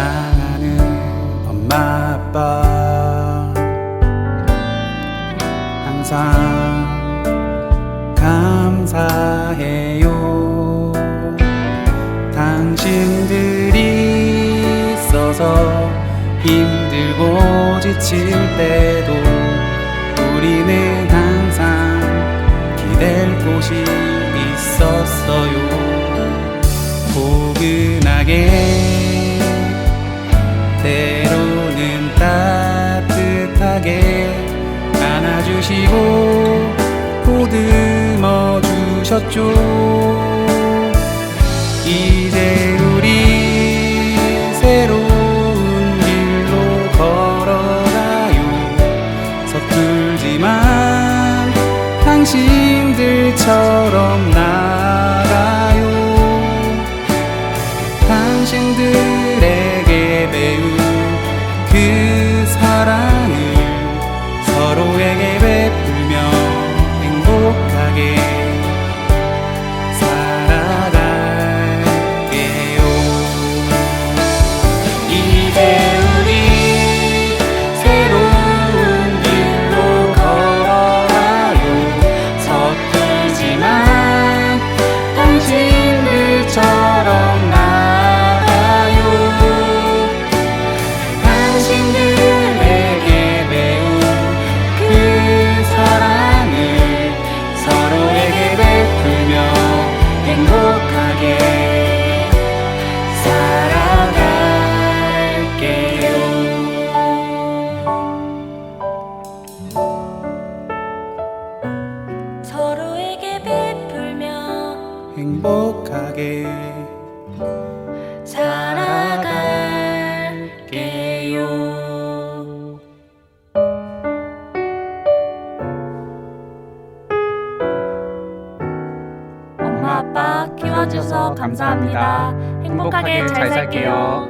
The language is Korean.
사랑하는 엄마 아빠. 항상 감사해요. 당신들이 있어서 힘들고 지칠 때도 우리는 때로는 따뜻하게 안아주시고 보듬어 주셨죠. 이제 우리 새로운 길로 걸어가요. 서툴지만 당신들처럼 행복하게 살아갈게요. 엄마 아빠 키워줘서 감사합니다. 행복하게 잘 살게요.